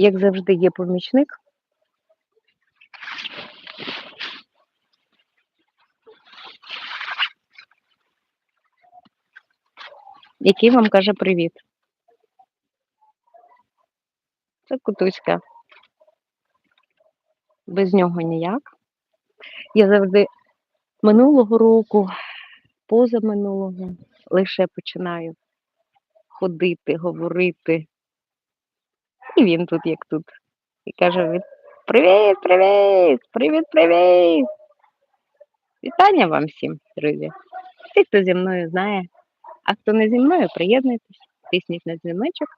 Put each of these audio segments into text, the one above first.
як завжди, є помічник. Який вам каже привіт. Це кутуська. Без нього ніяк. Я завжди минулого року, позаминулого, лише починаю ходити, говорити. І він тут, як тут. І каже: «Від- Привіт, привіт! Привіт, привіт! Вітання вам всім, друзі. Ті, хто зі мною знає, а хто не зі мною, приєднуйтесь, тисніть на дзвіночок,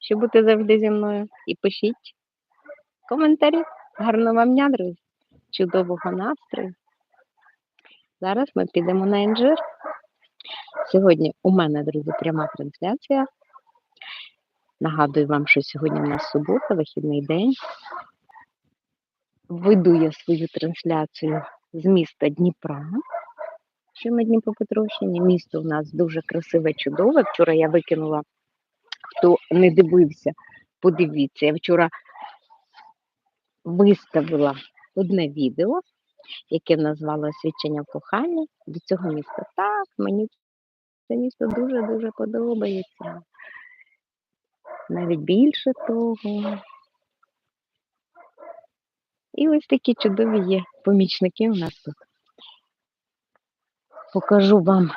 щоб бути завжди зі мною. І пишіть коментарі. Гарного вам дня, друзі! Чудового настрою. Зараз ми підемо на інжир. Сьогодні у мене, друзі, пряма трансляція. Нагадую вам, що сьогодні у нас субота, вихідний день. Веду я свою трансляцію з міста Дніпра, що на Дніпропетровщині. Місто у нас дуже красиве, чудове. Вчора я викинула, хто не дивився, подивіться. Я вчора виставила одне відео, яке назвала Свідчення в коханні до цього міста. Так, мені це місто дуже-дуже подобається. Навіть більше того. І ось такі чудові є помічники у нас тут. Покажу вам,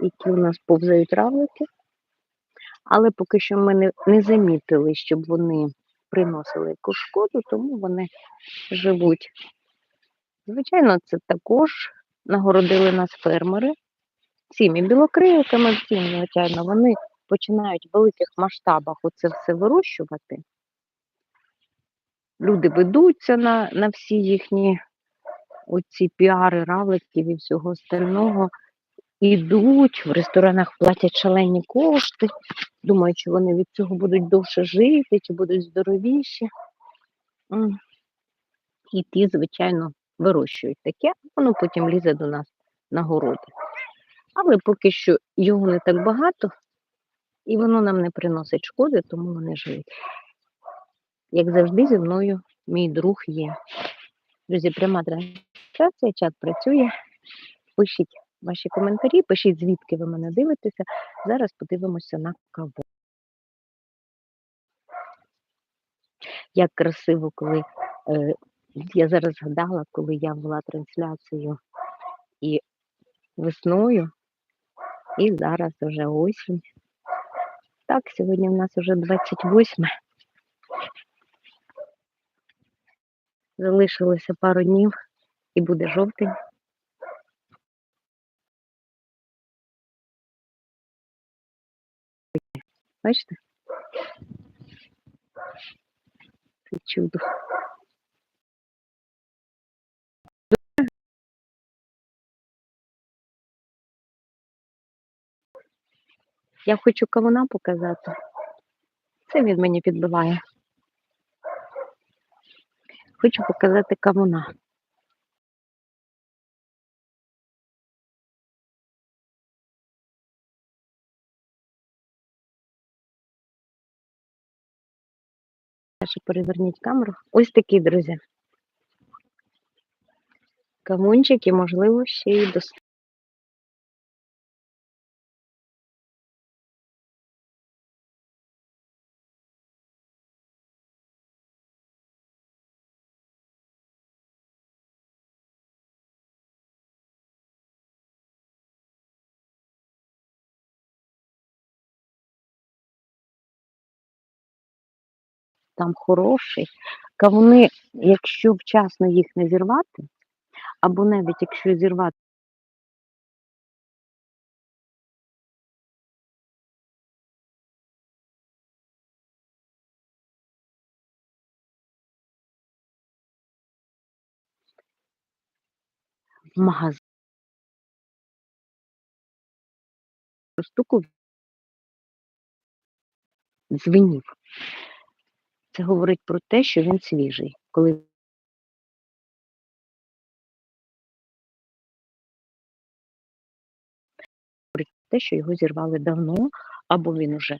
які у нас повзають равлики. Але поки що ми не, не замітили, щоб вони приносили якусь шкоду, тому вони живуть. Звичайно, це також нагородили нас фермери цими білокрилками, всім, звичайно, вони починають в великих масштабах оце все вирощувати. Люди ведуться на, на всі їхні оці піари, равликів і всього остального. Ідуть, в ресторанах платять шалені кошти, думають, що вони від цього будуть довше жити, чи будуть здоровіші. І ті, звичайно, вирощують таке, воно потім лізе до нас на городи. Але поки що його не так багато, і воно нам не приносить шкоди, тому вони живуть. Як завжди, зі мною мій друг є. Друзі, пряма трансляція, чат працює. Пишіть ваші коментарі, пишіть, звідки ви мене дивитеся. Зараз подивимося на каву. Як красиво, коли е, я зараз згадала, коли я вела трансляцію і весною, і зараз вже осінь. Так, сьогодні в нас вже 28. Залишилося пару днів і буде жовтень. Бачите? Це чудо. Я хочу кавуна показати. Це він мені підбиває. Хочу показати кавуна. Ще переверніть камеру. Ось такі, друзі. Кавунчик і, можливо, ще й до там хороший. Кавуни, якщо вчасно їх не зірвати, або навіть якщо зірвати в магазин стуку дзвенів. Це говорить про те, що він свіжий. Коли те, що його зірвали давно, або він уже